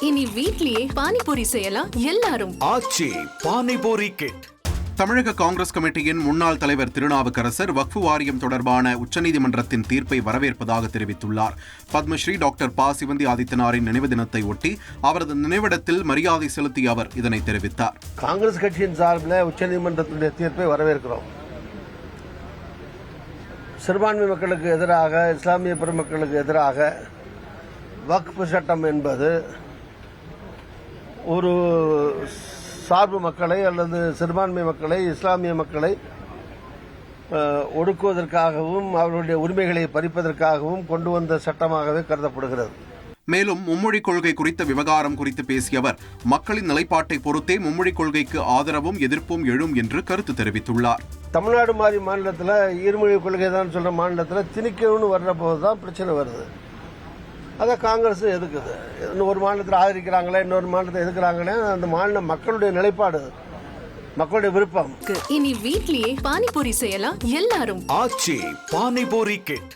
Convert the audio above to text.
இனி வீட்லயே பானிபூரி செய்யலாம் எல்லாரும். ஆச்சி பானிபூரி கிட் தமிழக காங்கிரஸ் கமிட்டியின் முன்னாள் தலைவர் திருநாவுக்கரசர் வக்ஃபு வாரியம் தொடர்பான உச்சநீதிமன்றத்தின் தீர்ப்பை வரவேற்பதாக தெரிவித்துள்ளார். பத்மஸ்ரீ டாக்டர் ப. சிவந்தி ஆதித்தனாரின் நினைவு தினத்தை ஒட்டி அவரது நினைவிடத்தில் மரியாதை செலுத்திய அவர் இதனை தெரிவித்தார். காங்கிரஸ் கட்சியின் சார்பில் உச்சநீதிமன்றத்துடைய தீர்ப்பை வரவேற்கிறோம். சிறுபான்மை மக்களுக்கு எதிராக இஸ்லாமிய பெருமக்களுக்கு எதிராக வக்ஃபு சட்டம் என்பது ஒரு சார்பு மக்களை அல்லது சிறுபான்மை மக்களை இஸ்லாமிய மக்களை ஒடுக்குவதற்காகவும் அவர்களுடைய உரிமைகளை பறிப்பதற்காகவும் கொண்டு வந்த சட்டமாகவே கருதப்படுகிறது. மேலும் மும்மொழி கொள்கை குறித்த விவகாரம் குறித்து பேசிய அவர் மக்களின் நிலைப்பாட்டை பொறுத்தே மும்மொழி கொள்கைக்கு ஆதரவும் எதிர்ப்பும் எழும் என்று கருத்து தெரிவித்துள்ளார். தமிழ்நாடு மாதிரி மாநிலத்தில் இருமொழி கொள்கை தான் சொல்ற மாநிலத்தில் திணிக்கணும்னு வர்ற போது தான் பிரச்சனை வருது. அதை காங்கிரஸ் எதுக்குது? இன்னும் ஒரு மாநிலத்தில் ஆதரிக்கிறாங்களே இன்னொரு மாநிலத்தை எதுக்குறாங்களே அந்த மாநில மக்களுடைய நிலைப்பாடு. மக்களுடைய விருப்பம். இனி வீட்லயே பானிபூரி செய்யலாம் எல்லாரும். ஆச்சி பானிபூரி கிட்